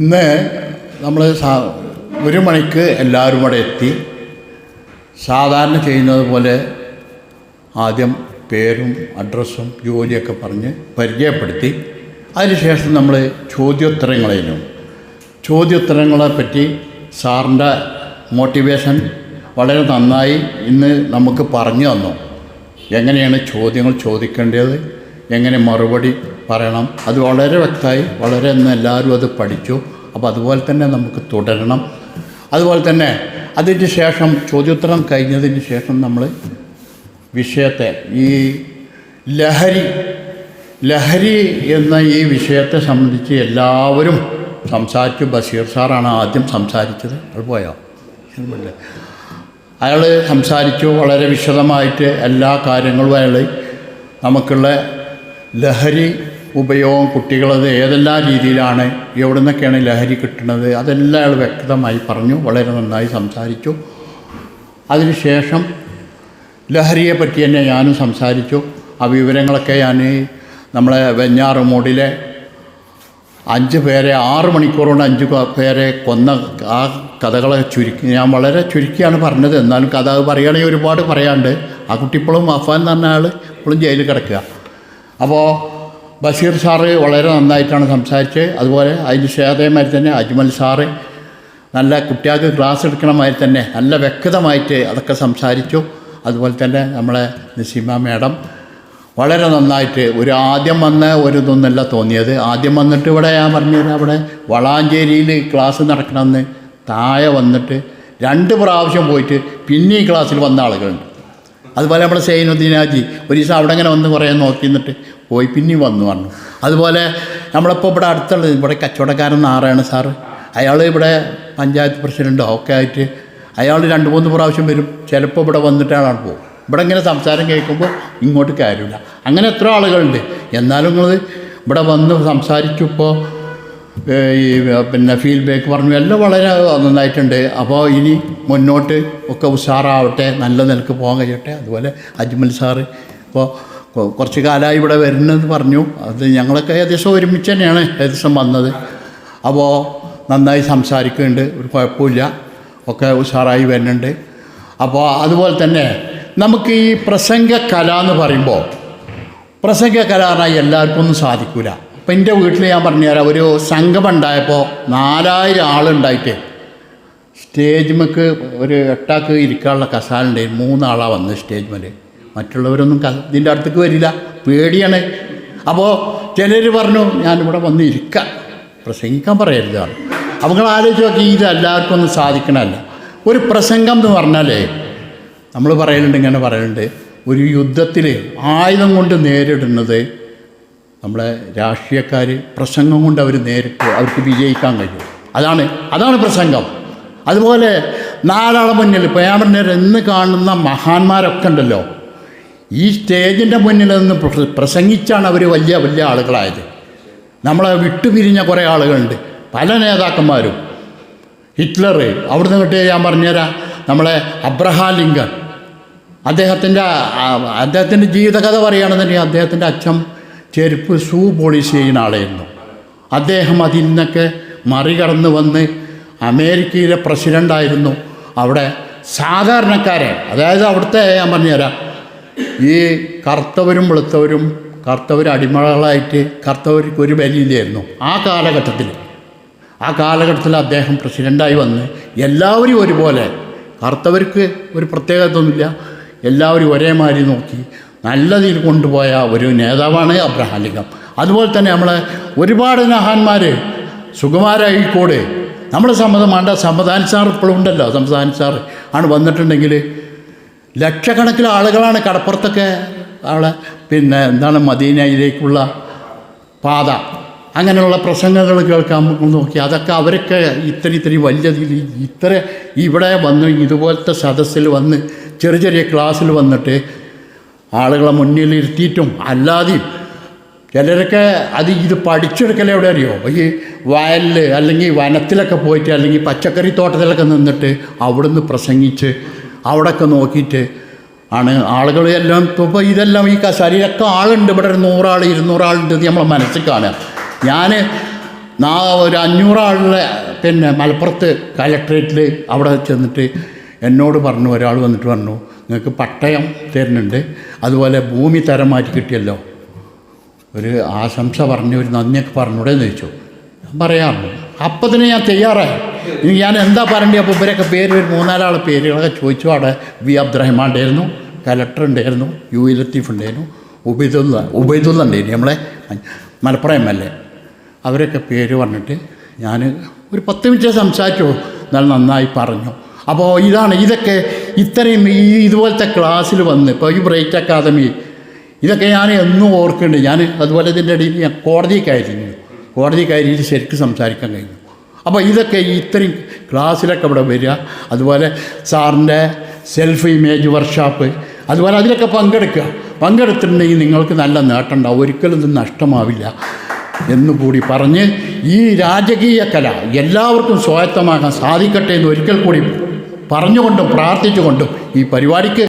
ഇന്ന് നമ്മൾ ഒരു മണിക്ക് എല്ലാവരും കൂടെ എത്തി. സാധാരണ ചെയ്യുന്നത് പോലെ ആദ്യം പേരും അഡ്രസ്സും ജോലിയൊക്കെ പറഞ്ഞ് പരിചയപ്പെടുത്തി. അതിനുശേഷം നമ്മൾ ചോദ്യോത്തരങ്ങളേനും ചോദ്യോത്തരങ്ങളെ പറ്റി സാറിന്റെ മോട്ടിവേഷൻ വളരെ നന്നായി ഇന്ന് നമുക്ക് പറഞ്ഞു തന്നു. എങ്ങനെയാണ് ചോദ്യങ്ങൾ ചോദിക്കേണ്ടത്? എങ്ങനെ മറുപടി പറയണം? അത് വളരെ വ്യക്തമായി വളരെ ഇന്ന് എല്ലാവരും അത് പഠിച്ചു. അപ്പോൾ അതുപോലെ തന്നെ നമുക്ക് തുടരണം. അതുപോലെ തന്നെ അതിന് ശേഷം ചോദ്യോത്തരം കഴിഞ്ഞതിന് ശേഷം നമ്മൾ വിഷയത്തെ ഈ ലഹരി ലഹരി എന്ന ഈ വിഷയത്തെ സംബന്ധിച്ച് എല്ലാവരും സംസാരിച്ചു. ബഷീർ സാറാണ് ആദ്യം സംസാരിച്ചത്. അത് പോയോ. അയാൾ സംസാരിച്ചു. വളരെ വിശദമായിട്ട് എല്ലാ കാര്യങ്ങളും അയാൾ നമുക്കുള്ള ലഹരി ഉപയോഗം കുട്ടികളത് ഏതെല്ലാം രീതിയിലാണ് എവിടെ നിന്നൊക്കെയാണ് ലഹരി കിട്ടുന്നത് അതെല്ലാം അയാൾ വ്യക്തമായി പറഞ്ഞു വളരെ നന്നായി സംസാരിച്ചു. അതിനുശേഷം ലഹരിയെ പറ്റി തന്നെ ഞാനും സംസാരിച്ചു. ആ വിവരങ്ങളൊക്കെ ഞാൻ നമ്മളെ വെഞ്ഞാറ് മൂടിലെ അഞ്ച് പേരെ ആറ് മണിക്കൂർ കൊണ്ട് അഞ്ച് പേരെ കൊന്ന ആ കഥകളെ ചുരുക്കി ഞാൻ വളരെ ചുരുക്കിയാണ് പറഞ്ഞത്. എന്നാലും കഥ പറയുകയാണെങ്കിൽ ഒരുപാട് പറയാണ്ട് ആ കുട്ടി ഇപ്പോഴും അഫാൻ എന്ന് പറഞ്ഞ ആൾ ഇപ്പോഴും ജയിലിൽ കിടക്കുക. അപ്പോൾ ബഷീർ സാറ് വളരെ നന്നായിട്ടാണ് സംസാരിച്ച് അതുപോലെ അതിന് ശേതമാതിരി തന്നെ അജ്മൽ സാറ് നല്ല കുട്ടികൾക്ക് ക്ലാസ് എടുക്കണ മാതിരി തന്നെ നല്ല വ്യക്തമായിട്ട് അതൊക്കെ സംസാരിച്ചു. അതുപോലെ തന്നെ നമ്മളെ നസീമ മേഡം വളരെ നന്നായിട്ട് ഒരു ആദ്യം വന്ന ഒരു ഇതൊന്നല്ല തോന്നിയത്. ആദ്യം വന്നിട്ട് ഇവിടെ ഞാൻ പറഞ്ഞത് അവിടെ വളാഞ്ചേരിയിൽ ക്ലാസ് നടക്കണമെന്ന് താഴെ വന്നിട്ട് രണ്ട് പ്രാവശ്യം പോയിട്ട് പിന്നെ ഈ ക്ലാസ്സിൽ വന്ന ആളുകളുണ്ട്. അതുപോലെ നമ്മുടെ സൈനുദ്ദീനാജി ഒരു ദിവസം അവിടെ ഇങ്ങനെ വന്ന് കുറേ നോക്കി നിന്നിട്ട് പോയി പിന്നെയും വന്നു പറഞ്ഞു. അതുപോലെ നമ്മളിപ്പോൾ ഇവിടെ അടുത്തുള്ള ഇവിടെ കച്ചവടക്കാരൻ ആറാണ് സാറ് അയാൾ ഇവിടെ പഞ്ചായത്ത് പ്രസിഡന്റോ ഒക്കെ ആയിട്ട് അയാൾ രണ്ട് മൂന്ന് പ്രാവശ്യം വരും ചിലപ്പോൾ ഇവിടെ വന്നിട്ടാണ് പോകും ഇവിടെ ഇങ്ങനെ സംസാരം കേൾക്കുമ്പോൾ ഇങ്ങോട്ട് കാര്യമില്ല. അങ്ങനെ എത്ര ആളുകളുണ്ട്. എന്നാലും നിങ്ങൾ ഇവിടെ വന്ന് സംസാരിച്ചപ്പോൾ ഈ പിന്നെ ഫീഡ്ബാക്ക് പറഞ്ഞു എല്ലാം വളരെ നന്നായിട്ടുണ്ട്. അപ്പോൾ ഇനി മുന്നോട്ട് ഒക്കെ ഉഷാറാവട്ടെ നല്ല നിലയ്ക്ക് പോകാൻ കഴിയട്ടെ. അതുപോലെ അജ്മൽ സാറ് ഇപ്പോൾ കുറച്ച് കാലമായി ഇവിടെ വരുന്നത് പറഞ്ഞു. അത് ഞങ്ങളൊക്കെ ഏകദേശം ഒരുമിച്ച് തന്നെയാണ് ഏകദേശം വന്നത്. അപ്പോൾ നന്നായി സംസാരിക്കുന്നുണ്ട് ഒരു കുഴപ്പമില്ല. ഒക്കെ ഉഷാറായി വരുന്നുണ്ട്. അപ്പോൾ അതുപോലെ തന്നെ നമുക്ക് ഈ പ്രസംഗ കല എന്ന് പറയുമ്പോൾ പ്രസംഗ കല എല്ലാവർക്കും ഒന്നും സാധിക്കില്ല അപ്പം എന്റെ വീട്ടിൽ ഞാൻ പറഞ്ഞുതരാം ഒരു സംഘം ഉണ്ടായപ്പോൾ നാലായിരം ആളുണ്ടായിട്ട് സ്റ്റേജിമക്ക് ഒരു എട്ടാക്ക് ഇരിക്കാനുള്ള കസാലുണ്ട്. മൂന്നാളാണ് വന്നത് സ്റ്റേജ് മേൽ മറ്റുള്ളവരൊന്നും ഇതിന്റെ അടുത്തേക്ക് വരില്ല. പേടിയാണ്. അപ്പോൾ ചിലർ പറഞ്ഞു ഞാനിവിടെ വന്ന് ഇരിക്കാം. പ്രസംഗിക്കാൻ പറയരുതാണ് അപ്പോൾ നിങ്ങൾ ആലോചിച്ച് നോക്കി ഇത് എല്ലാവർക്കും ഒന്നും സാധിക്കണമല്ല. ഒരു പ്രസംഗം എന്ന് പറഞ്ഞാലേ നമ്മൾ പറയലുണ്ട് ഇങ്ങനെ പറയലുണ്ട്. ഒരു യുദ്ധത്തിൽ ആയുധം കൊണ്ട് നേരിടുന്നത് നമ്മളെ രാഷ്ട്രീയക്കാർ പ്രസംഗം കൊണ്ട് അവർ നേരിട്ട് അവർക്ക് വിജയിക്കാൻ കഴിയും. അതാണ് അതാണ് പ്രസംഗം. അതുപോലെ നാലാളെ മുന്നിൽ പറഞ്ഞ എന്ന് കാണുന്ന മഹാന്മാരൊക്കെ ഉണ്ടല്ലോ. ഈ സ്റ്റേജിന്റെ മുന്നിൽ നിന്ന് പ്രസംഗിച്ചാണ് അവർ വലിയ വലിയ ആളുകളായത്. നമ്മളെ വിട്ടുപിരിഞ്ഞ കുറേ ആളുകളുണ്ട്. പല നേതാക്കന്മാരും. ഹിറ്റ്ലർ അവിടുന്ന് കിട്ടിയ ഞാൻ പറഞ്ഞുതരാം. നമ്മളെ അബ്രഹാം ലിങ്കൺ. അദ്ദേഹത്തിന്റെ അദ്ദേഹത്തിന്റെ ജീവിതകഥ പറയുകയാണെന്നുണ്ടെങ്കിൽ അദ്ദേഹത്തിന്റെ അച്ഛൻ ചെരുപ്പ് ഷൂ പോളിഷ് ചെയ്യുന്ന ആളായിരുന്നു. അദ്ദേഹം അതിൽ നിന്നൊക്കെ മറികടന്ന് വന്ന് അമേരിക്കയിലെ പ്രസിഡന്റായിരുന്നു അവിടെ സാധാരണക്കാരെ അതായത് അവിടുത്തെ ഞാൻ പറഞ്ഞുതരാം. ഈ കറുത്തവരും വെളുത്തവരും കറുത്തവർ അടിമകളായിട്ട് കറുത്തവർക്ക് ഒരു വിലയില്ലായിരുന്നു ആ കാലഘട്ടത്തിൽ ആ കാലഘട്ടത്തിൽ അദ്ദേഹം പ്രസിഡന്റായി വന്ന് എല്ലാവരും ഒരുപോലെ കറുത്തവർക്ക് ഒരു പ്രത്യേകത ഒന്നുമില്ല എല്ലാവരും ഒരേമാതിരി നോക്കി. നല്ലതിൽ കൊണ്ടുപോയ ഒരു നേതാവാണ് അബ്രഹാം ലിംഗം അതുപോലെ തന്നെ നമ്മളെ ഒരുപാട് മഹാന്മാർ സുകുമാരഴിക്കോട് നമ്മളെ സമ്മതം വേണ്ട സമ്മതാൻ സാർ ഇപ്പോഴും ഉണ്ടല്ലോ സംസ്ഥാന സാർ ആണ് വന്നിട്ടുണ്ടെങ്കിൽ ലക്ഷക്കണക്കിന് ആളുകളാണ് കടപ്പുറത്തൊക്കെ ആളെ പിന്നെ എന്താണ് മദീനയിലേക്കുള്ള പാത. അങ്ങനെയുള്ള പ്രസംഗങ്ങൾ കേൾക്കാൻ നോക്കി അതൊക്കെ അവരൊക്കെ ഇത്ര ഇത്ര വലിയ ഇത്ര ഇവിടെ വന്ന് ഇതുപോലത്തെ സദസ്സിൽ വന്ന് ചെറിയ ചെറിയ ക്ലാസ്സിൽ വന്നിട്ട് ആളുകളെ മുന്നിൽ ഇരുത്തിയിട്ടും അല്ലാതെയും. ചിലരൊക്കെ അത് ഇത് പഠിച്ചെടുക്കലേ എവിടെ അറിയോ ഈ വയലിൽ അല്ലെങ്കിൽ വനത്തിലൊക്കെ പോയിട്ട് അല്ലെങ്കിൽ പച്ചക്കറി തോട്ടത്തിലൊക്കെ നിന്നിട്ട് അവിടുന്ന് പ്രസംഗിച്ച് അവിടെയൊക്കെ നോക്കിയിട്ട് ആണ് ആളുകൾ എല്ലാം ഇപ്പോൾ ഇതെല്ലാം ഈ കസാരിയിലൊക്കെ ആളുണ്ട്. ഇവിടെ ഒരു നൂറാൾ ഇരുന്നൂറാളുണ്ട് നമ്മളെ മനസ്സിൽ കാണുക. ഞാൻ നാ ഒരു അഞ്ഞൂറാളുടെ പിന്നെ മലപ്പുറത്ത് കലക്ട്രേറ്റിൽ അവിടെ ചെന്നിട്ട് എന്നോട് പറഞ്ഞു ഒരാൾ വന്നിട്ട് പറഞ്ഞു നിങ്ങൾക്ക് പട്ടയം തരുന്നുണ്ട്. അതുപോലെ ഭൂമി തരം മാറ്റി കിട്ടിയല്ലോ. ഒരു ആശംസ പറഞ്ഞ് ഒരു നന്ദിയൊക്കെ പറഞ്ഞൂടെ എന്ന് ചോദിച്ചു. ഞാൻ പറയാറുണ്ട്. അപ്പം തന്നെ ഞാൻ തയ്യാറായി. ഇനി ഞാൻ എന്താ പറയേണ്ടത് അപ്പോൾ ഇവരൊക്കെ പേര് ഒരു മൂന്നാലാളെ പേരുകളൊക്കെ ചോദിച്ചു അവിടെ. വി അബ്ദുറഹ്മാൻ ഉണ്ടായിരുന്നു. കലക്ടർ ഉണ്ടായിരുന്നു. യു ഇ ലത്തീഫ് ഉണ്ടായിരുന്നു. ഉബൈദുള്ള ഉബൈദുല്ല ഉണ്ടായിരുന്നു. നമ്മളെ മലപ്പുറം എം എൽ എ. അവരൊക്കെ പേര് പറഞ്ഞിട്ട് ഞാൻ ഒരു പത്ത് മിനിറ്റ് സംസാരിച്ചു. എന്നാൽ നന്നായി പറഞ്ഞു. അപ്പോൾ ഇതാണ് ഇതൊക്കെ ഇത്രയും ഈ ഇതുപോലത്തെ ക്ലാസ്സിൽ വന്ന് ഇപ്പോൾ ഈ ബ്രൈറ്റ് അക്കാദമി ഇതൊക്കെ ഞാൻ എന്നും ഓർക്കുന്നുണ്ട്. ഞാൻ അതുപോലെ ഇതിന്റെ ഇടയിൽ ഞാൻ കോടതി കയറിയിരുന്നു കോടതി കയറിയിട്ട് ശരിക്കും സംസാരിക്കാൻ കഴിഞ്ഞു. അപ്പോൾ ഇതൊക്കെ ഇത്രയും ക്ലാസ്സിലൊക്കെ ഇവിടെ വരിക അതുപോലെ സാറിന്റെ സെൽഫ് ഇമേജ് വർക്ക്ഷോപ്പ് അതുപോലെ അതിലൊക്കെ പങ്കെടുക്കുക. പങ്കെടുത്തിട്ടുണ്ടെങ്കിൽ നിങ്ങൾക്ക് നല്ല നേട്ടം ഉണ്ടാവും. ഒരിക്കലും ഇത് നഷ്ടമാവില്ല എന്നുകൂടി പറഞ്ഞ് ഈ രാജകീയ കല എല്ലാവർക്കും സ്വായത്തമാക്കാൻ സാധിക്കട്ടെ എന്ന് ഒരിക്കൽ കൂടി പറഞ്ഞുകൊണ്ടും പ്രാർത്ഥിച്ചുകൊണ്ടും ഈ പരിപാടിക്ക്